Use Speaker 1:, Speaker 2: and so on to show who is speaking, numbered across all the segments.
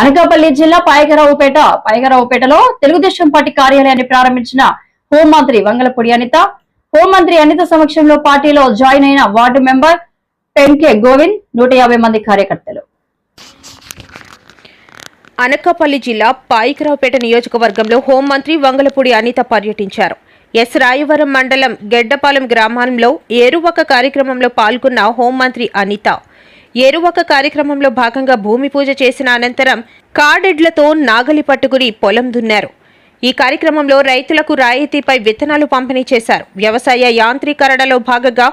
Speaker 1: అనకాపల్లి జిల్లా పాయగరావుపేట పాయగరావుపేటలో తెలుగుదేశం పార్టీ కార్యాలయాన్ని ప్రారంభించిన హోంమంత్రి వంగలపూడి అనిత హోంమంత్రి అనిత సమక్షంలో పార్టీలో జాయిన్ అయిన వార్డు మెంబర్ పెంకే గోవింద్ నూట యాభై మంది కార్యకర్తలు.
Speaker 2: అనకాపల్లి జిల్లా పాయికరావుపేట నియోజకవర్గంలో హోంమంత్రి వంగలపూడి అనిత పర్యటించారు. ఎస్. రాయవరం మండలం గెడ్డపాలెం గ్రామంలో ఏరువక కార్యక్రమంలో పాల్గొన్న హోంమంత్రి అనిత ఎరువక కార్యక్రమంలో భాగంగా భూమి పూజ చేసిన అనంతరం కాడెడ్లతో నాగలి పట్టుకుని పొలం దున్నారు. ఈ కార్యక్రమంలో రైతులకు రాయితీపై విత్తనాలు పంపిణీ చేశారు. వ్యవసాయ యాంత్రీకరణలో భాగంగా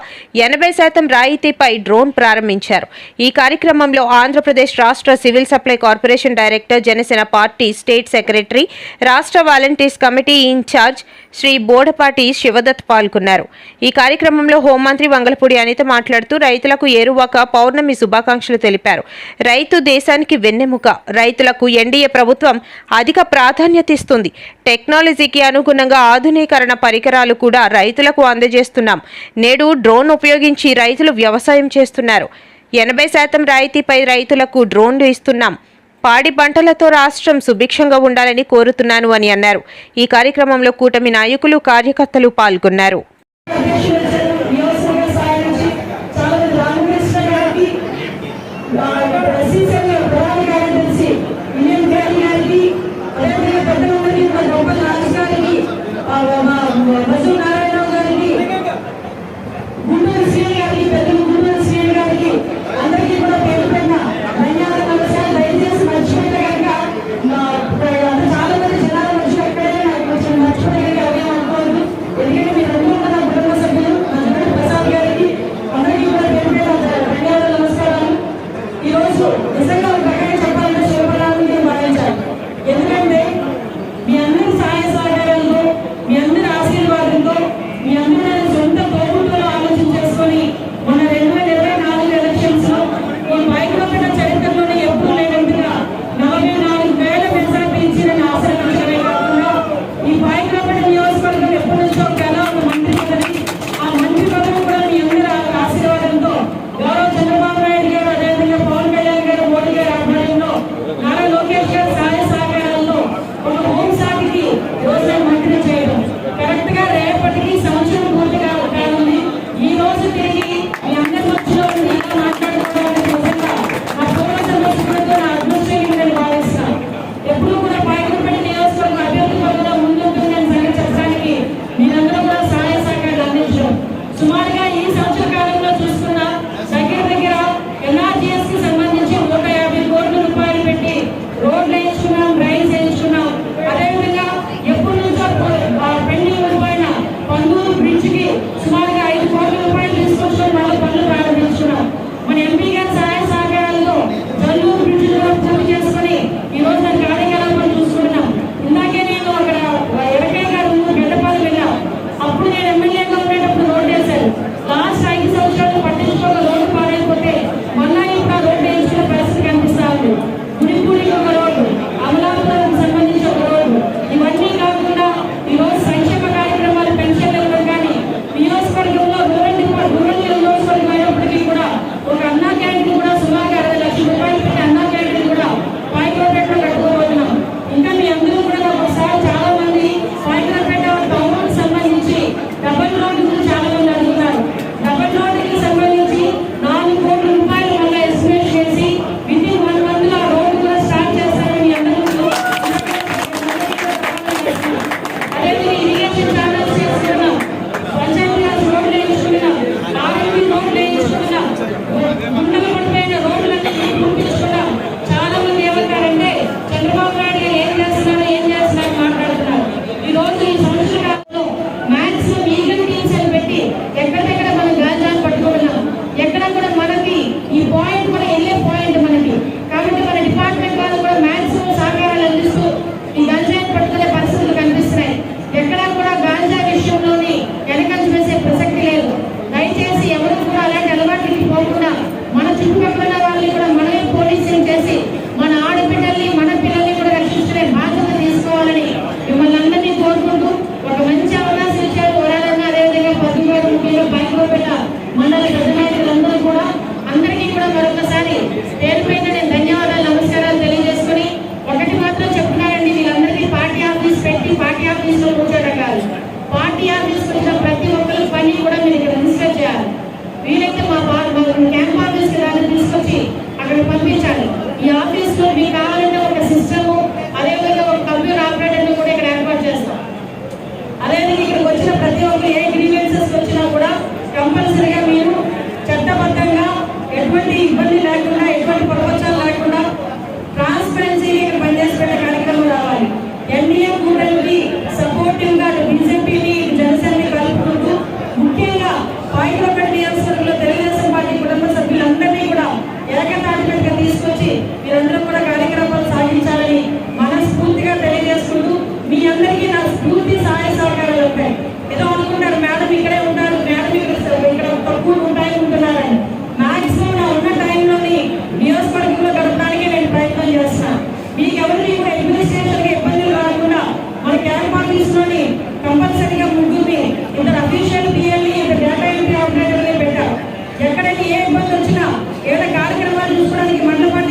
Speaker 2: ఎనభై శాతం రాయితీపై డ్రోన్ ప్రారంభించారు. ఈ కార్యక్రమంలో ఆంధ్రప్రదేశ్ రాష్ట్ర civil supply corporation director Janasena party state secretary రాష్ట్ర volunteers committee in charge Shri Bodapati Sivadatt పాల్గొన్నారు. ఈ కార్యక్రమంలో హోంమంత్రి వంగలపూడి అనిత మాట్లాడుతూ రైతులకు ఏరువాక పౌర్ణమి శుభాకాంక్షలు తెలిపారు. రైతు దేశానికి వెన్నెముక రైతులకు ఎన్డీఏ ప్రభుత్వం అధిక ప్రాధాన్యత ఇస్తుంది. టెక్నాలజీకి అనుగుణంగా ఆధునీకరణ పరికరాలు కూడా రైతులకు అందజేస్తున్నాం. నేడు డ్రోన్ ఉపయోగించి రైతులు వ్యవసాయం చేస్తున్నారు. ఎనభై శాతం రాయితీపై రైతులకు డ్రోన్లు ఇస్తున్నాం. పాడి పంటలతో రాష్ట్రం సుభిక్షంగా ఉండాలని కోరుతున్నాను అని అన్నారు. ఈ కార్యక్రమంలో కూటమి నాయకులు కార్యకర్తలు పాల్గొన్నారు.
Speaker 3: పేరు పైన నేను ధన్యవాదాలు తెలియజేసుకుని ఒకటి మాత్రం చెప్తున్నానండి వీళ్ళందరికీ పార్టీ ఆఫీస్ పెట్టి పార్టీ ఆఫీస్లో కూర్చోడం పార్టీ ఆఫీస్కి వచ్చిన ప్రతి ఒక్కరి పని కూడా మీరు రిజిస్టర్ చేయాలి. వీలైతే మా క్యాంప్ ఆఫీస్కి దాన్ని తీసుకొచ్చి అక్కడ పంపించాలి. ఈ ఆఫీస్లో మీ మండపాన్ని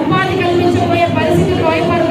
Speaker 3: ఉపాధి కల్పించబోయే పరిస్థితులు వైపడు